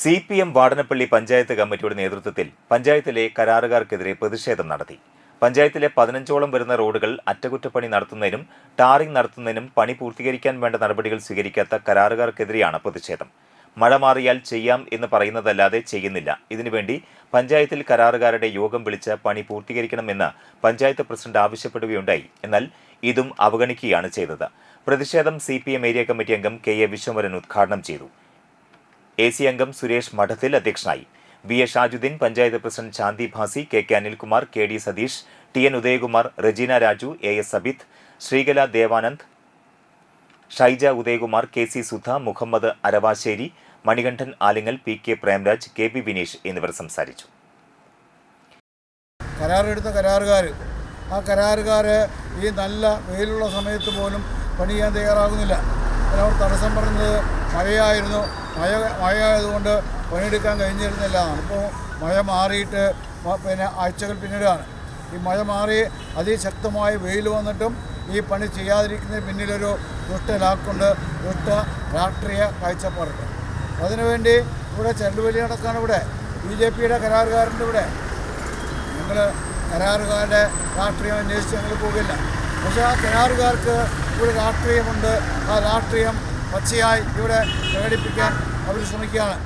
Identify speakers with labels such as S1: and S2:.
S1: C P M Vadanappally panchayat കമ്മിറ്റിയുടെ നേതൃത്വത്തിൽ പഞ്ചായത്തിലെ കരാറുകാർക്കെതിരെ പ്രതിഷേധം നടത്തി. പഞ്ചായത്തിലെ പതിനഞ്ചോളം വരുന്ന റോഡുകൾ അറ്റകുറ്റപ്പണി നടത്തുന്നതിനും ടാറിംഗ് നടത്തുന്നതിനും പണി പൂർത്തീകരിക്കാൻ വേണ്ട നടപടികൾ സ്വീകരിക്കാത്ത കരാറുകാർക്കെതിരെയാണ് പ്രതിഷേധം. മഴ മാറിയാൽ ചെയ്യാം എന്ന് പറയുന്നതല്ലാതെ ചെയ്യുന്നില്ല. ഇതിനുവേണ്ടി പഞ്ചായത്തിൽ കരാറുകാരുടെ യോഗം വിളിച്ച് പണി പൂർത്തീകരിക്കണമെന്ന് പഞ്ചായത്ത് പ്രസിഡന്റ് ആവശ്യപ്പെടുകയുണ്ടായി. എന്നാൽ ഇതും അവഗണിക്കുകയാണ് ചെയ്തത്. പ്രതിഷേധം സി ഏരിയ കമ്മിറ്റി അംഗം കെ എ വിശ്വമരൻ ഉദ്ഘാടനം ചെയ്തു. എ സി അംഗം സുരേഷ് മഠത്തിൽ അധ്യക്ഷനായി. V A Shajudheen panchayat president Shanthi Bhasi K K Anilkumar K D Satheesh T N Udayakumar Rajeena Raju A S Abith Sreekala Devanand Shaija Udayakumar K C Sudha Muhammad Aravassery Manikandan Alingal P K Premraj K P Vineesh എന്നിവർ സംസാരിച്ചു.
S2: കരാറെടുത്ത കരാറുകാർ ആ കരാറുകാർ ഈ നല്ല വെയിലുള്ള സമയത്ത് പോലും പണി ചെയ്യാൻ തയ്യാറാകുന്നില്ല. അവർ തടസ്സം പറഞ്ഞത് മഴയായിരുന്നു. മഴ മഴയായതുകൊണ്ട് പണിയെടുക്കാൻ കഴിഞ്ഞിരുന്നില്ല. ഇപ്പോൾ മഴ മാറിയിട്ട് പിന്നെ ആഴ്ചകൾ പിന്നീടാണ് ഈ മഴ മാറി അതിശക്തമായ വെയിൽ വന്നിട്ടും ഈ പണി ചെയ്യാതിരിക്കുന്നതിന് പിന്നിലൊരു ദുഷ്ട ലാക്കുണ്ട് ദുഷ്ട രാഷ്ട്രീയ കാഴ്ചപ്പാടുണ്ട്. അതിനുവേണ്ടി ഇവിടെ ചെണ്ടുവലി നടക്കാണ് ഇവിടെ. ബി ജെ പിയുടെ കരാറുകാരന്റെ ഇവിടെ. ഞങ്ങൾ കരാറുകാരുടെ രാഷ്ട്രീയം അന്വേഷിച്ച് ഞങ്ങൾ പോകില്ല. പക്ഷേ ആ കരാറുകാർക്ക് ഒരു രാഷ്ട്രീയമുണ്ട്. ആ രാഷ്ട്രീയം പച്ചയായി ഇവിടെ പ്രകടിപ്പിക്കാൻ അവർ ശ്രമിക്കുകയാണ്.